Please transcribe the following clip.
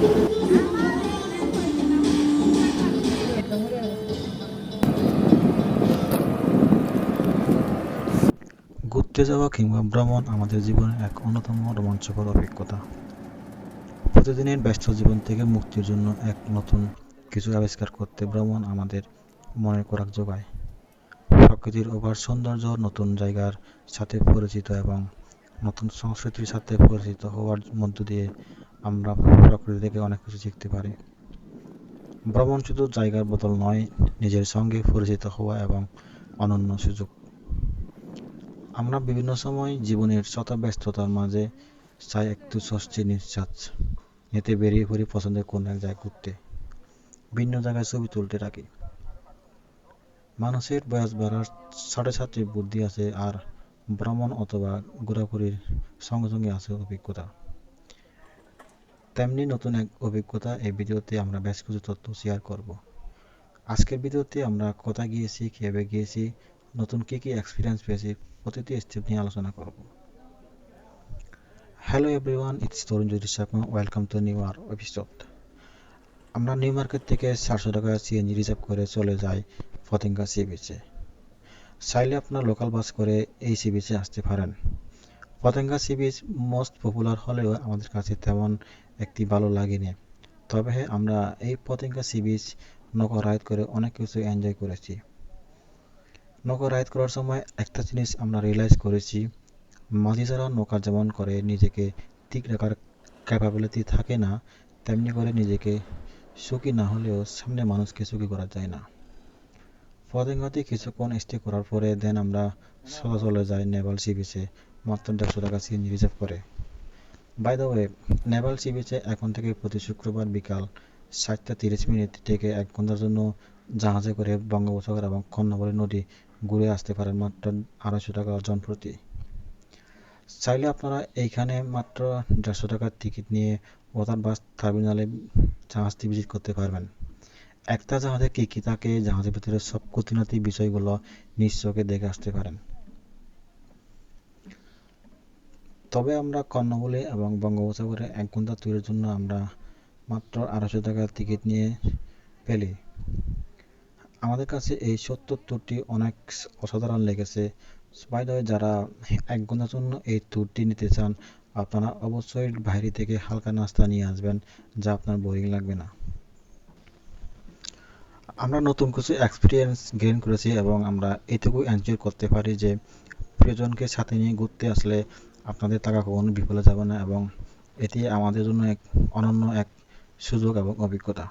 ঘুরতে যাওয়া কিংবা ভ্রমণ আমাদের জীবনের এক অন্যতম রোমাঞ্চকর অভিজ্ঞতা। প্রতিদিনের ব্যস্ত জীবন থেকে মুক্তির জন্য এক নতুন কিছু আবিষ্কার করতে ভ্রমণ আমাদের মনের খোরাক যোগায় প্রকৃতির অপার সৌন্দর্য নতুন জায়গার সাথে পরিচিত এবং নতুন সংস্কৃতির সাথে পরিচিত হওয়ার মধ্য দিয়ে আমরা প্রকৃতি থেকে অনেক কিছু শিখতে পারি। ভ্রমণ শুধু জায়গার বদল নয়, নিজের সঙ্গে পরিচিত হওয়া এবং অনন্য সুযোগ। আমরা বিভিন্ন সময় জীবনের শত ব্যস্ততার মাঝে চাই একটু স্বস্তি নিঃশ্বাস নিতে বেরিয়ে পড়ি পছন্দের কোনো এক জায়গায় ঘুরতে। ভিন্ন জায়গায় ছবি তুলতে রাখি মানুষের বয়স বাড়ার সাথে সাথে বুদ্ধি আছে আর ভ্রমণ অথবা ঘোরাঘুরির সঙ্গে সঙ্গে আছে অভিজ্ঞতা। তেমনি নতুন এক অভিজ্ঞতা এই ভিডিওতে আমরা বেশ কিছু তথ্য শেয়ার করব। আজকের ভিডিওতে আমরা কোথায় গিয়েছি, কীভাবে গিয়েছি, নতুন কী কী এক্সপিরিয়েন্স পেয়েছি, প্রতিটি স্টেপ নিয়ে আলোচনা করব। Hello everyone it's Tarun Jyoti Sharma welcome to new R episode আমরা নিউ মার্কেট থেকে চারশো টাকা সিএনজি রিজার্ভ করে চলে যাই ফতেঙ্গা সি বিচে চাইলে আপনার লোকাল বাস করে এই সি বিচে আসতে পারেন। Patenga sea beach most popular হলেও আমাদের কাছে তেমন একটি ভালো লাগেনি। তবে হ্যাঁ আমরা এই পতেঙ্গা সি বিচ নৌকা রাইড করে অনেক কিছু এনজয় করেছি। নৌকা রাইড করার সময় একটা জিনিস আমরা রিয়েলাইজ করেছি মাঝি ছাড়া নৌকা যেমন করে নিজেকে ঠিক রাখার ক্যাপাবিলিটি থাকে না, তেমনি করে নিজেকে সুখী না হলেও সামনে মানুষকে সুখী করা যায় না। পতেঙ্গাতে কিছুক্ষণ স্টে করার পরে দেন আমরা সোজা চলে যাই নেভাল সি বিচে মাত্র দেড়শো টাকা সিএনজি রিজার্ভ করে। By the way naval sea বিচে এখন থেকে প্রতি শুক্রবার বিকাল সাতটা তিরিশ মিনিট থেকে এক ঘণ্টার জন্য জাহাজে করে বঙ্গোপসাগর এবং কন্যাকুমারী নদী ঘুরে আসতে পারেন মাত্র আড়াইশো টাকা জন প্রতি। চাইলে আপনারা এইখানে মাত্র দেড়শো টাকার টিকিট নিয়ে ওয়াটার বাস টার্মিনালে জাহাজটি ভিজিট করতে পারবেন। একটা জাহাজে কী কী থাকে, জাহাজের ভিতরে সব খুঁটিনাটি বিষয়গুলো নিশ্চয়কে দেখে আসতে পারেন। তবে আমরা কর্ণফুলী এবং বঙ্গোপসাগরে এক ঘণ্টা ট্যুরের জন্য আমরা মাত্র আড়াইশো টাকার টিকিট নিয়ে ফেলি। আমাদের কাছে এই সত্তর ট্যুরটি অনেক অসাধারণ লেগেছে। বাই যারা এক ঘণ্টার জন্য এই ট্যুরটি নিতে চান, আপনারা অবশ্যই বাইরে থেকে হালকা নাস্তা নিয়ে আসবেন, যা আপনার বোরিং লাগবে না। আমরা নতুন কিছু এক্সপিরিয়েন্স গেইন করেছি এবং আমরা এটুকু এনজয় করতে পারি যে প্রিয়জনকে সাথে নিয়ে ঘুরতে আসলে আপনাদের টাকা কখনো বিফলে যাবে না এবং এটি আমাদের জন্য এক অনন্য এক সুযোগ এবং অভিজ্ঞতা।